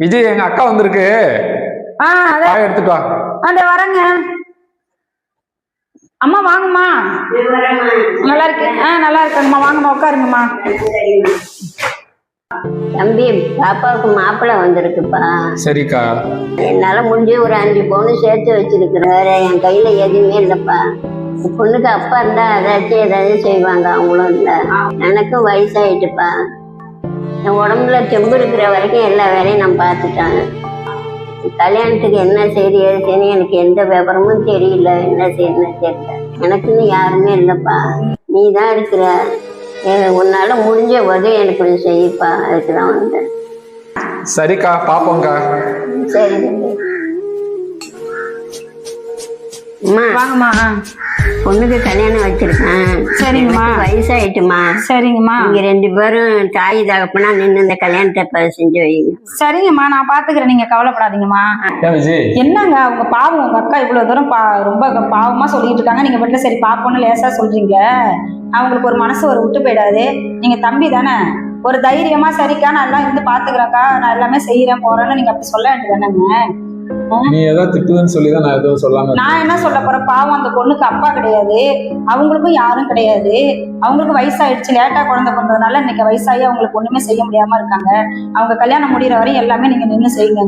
விஜய் எங்க அக்கா வந்திருக்கு. எடுத்துட்டு அந்த வரேங்க. அம்மா வாங்கம்மா. நல்லா இருக்கு. ஆ நல்லா இருக்குங்கம்மா. வாங்கம்மா உட்காருங்கம்மா. தம்பி பாப்பாவுக்கு மாப்பிள்ளை வந்திருக்குப்பா. சரிக்கா. என்னால முடிஞ்ச ஒரு அஞ்சு பவுன் சேர்த்து வச்சிருக்கிறேன் என் கையில எதுவுமே இல்லப்பா. பொண்ணுக்கு அப்பா இருந்தா ஏதாச்சும் ஏதாவது செய்வாங்க அவங்களும் இல்ல. எனக்கும் வயசாயிட்டுப்பா. என் உடம்புல தெம்பு இருக்கிற வரைக்கும் எல்லா வேலையும் நான் பார்த்துட்டேன். கல்யாணத்துக்கு என்ன செய்தி ஏது செய்யணும் எனக்கு எந்த விவரமும் தெரியல என்ன செய்யணும் தெரியல. எனக்குன்னு யாருமே இல்லைப்பா. நீ தான் இருக்கிற உன்னால முடிஞ்ச உதவி எனக்கு கொஞ்சம் செய்யப்பா. அதுக்கு தான் வந்தேன். சரிக்கா பாப்போம்க்கா. சரி வாங்கம்மா. பொண்ணுக்கு கல்யாணம் வச்சிருக்கேன். சரிங்கம்மா. வயசாயிட்டுமா. சரிங்கம்மா. நீங்க ரெண்டு பேரும் தாய் தகப்பனா நின்று இந்த கல்யாணத்தை இப்ப செஞ்சு வைங்க. சரிங்கம்மா நான் பாத்துக்கிறேன். நீங்க கவலைப்படாதீங்கம்மா. என்னங்க அவங்க பாவம் உங்க அக்கா இவ்வளவு தூரம் பா ரொம்ப பாவமா சொல்லிட்டு இருக்காங்க. நீங்க வீட்டுல சரி பாப்போம்னு லேசா சொல்றீங்களே அவங்களுக்கு ஒரு மனசு ஒரு விட்டு போயிடாது. நீங்க தம்பி தானே. ஒரு தைரியமா சரிக்கா நான் எல்லாம் இருந்து பாத்துக்கிறேன்க்கா. நான் எல்லாமே செய்யறேன் போறேன்னு நீங்க அப்படி சொல்ல வேண்டியதானேங்க நீ ஏதோ திட்டுதுன்னு சொல்லி தான் நான் எதுவும் சொல்லாம நான் என்ன சொல்ல போறேன்? பாவம் அந்த பொண்ணுக்கு அப்பா கிடையாது. அவங்களுக்கும் யாரும் கிடையாது. அவங்களுக்கு வயசாயிடுச்சு. லேட்டா குழந்தை பிறந்ததுனால இன்னைக்கு வயசாகி அவங்களுக்கு ஒண்ணுமே செய்ய முடியாம இருக்காங்க. அவங்க கல்யாணம் முடிகிற வரையும் எல்லாமே நீங்க நின்று செய்யுங்க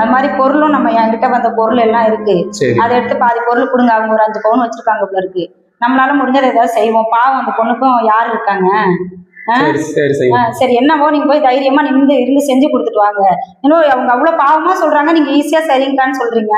அது மாதிரி பொருளும் நம்ம என்கிட்ட வந்த பொருள் எல்லாம் இருக்கு. அதை எடுத்து பாதி பொருள் கொடுங்க. அவங்க ஒரு அஞ்சு பவுன் வச்சிருக்காங்க போல இருக்கு. நம்மளால முடிஞ்சதை ஏதாவது செய்வோம். பாவம் அந்த பொண்ணுக்கும் யார் இருக்காங்க? சரி என்னவோ நீங்க போய் தைரியமா நின்று இருந்து செஞ்சு கொடுத்துட்டு வாங்க. இன்னும் அவங்க அவ்வளவு பாவமா சொல்றாங்க நீங்க ஈஸியா சரிங்கக்கான்னு சொல்றீங்க.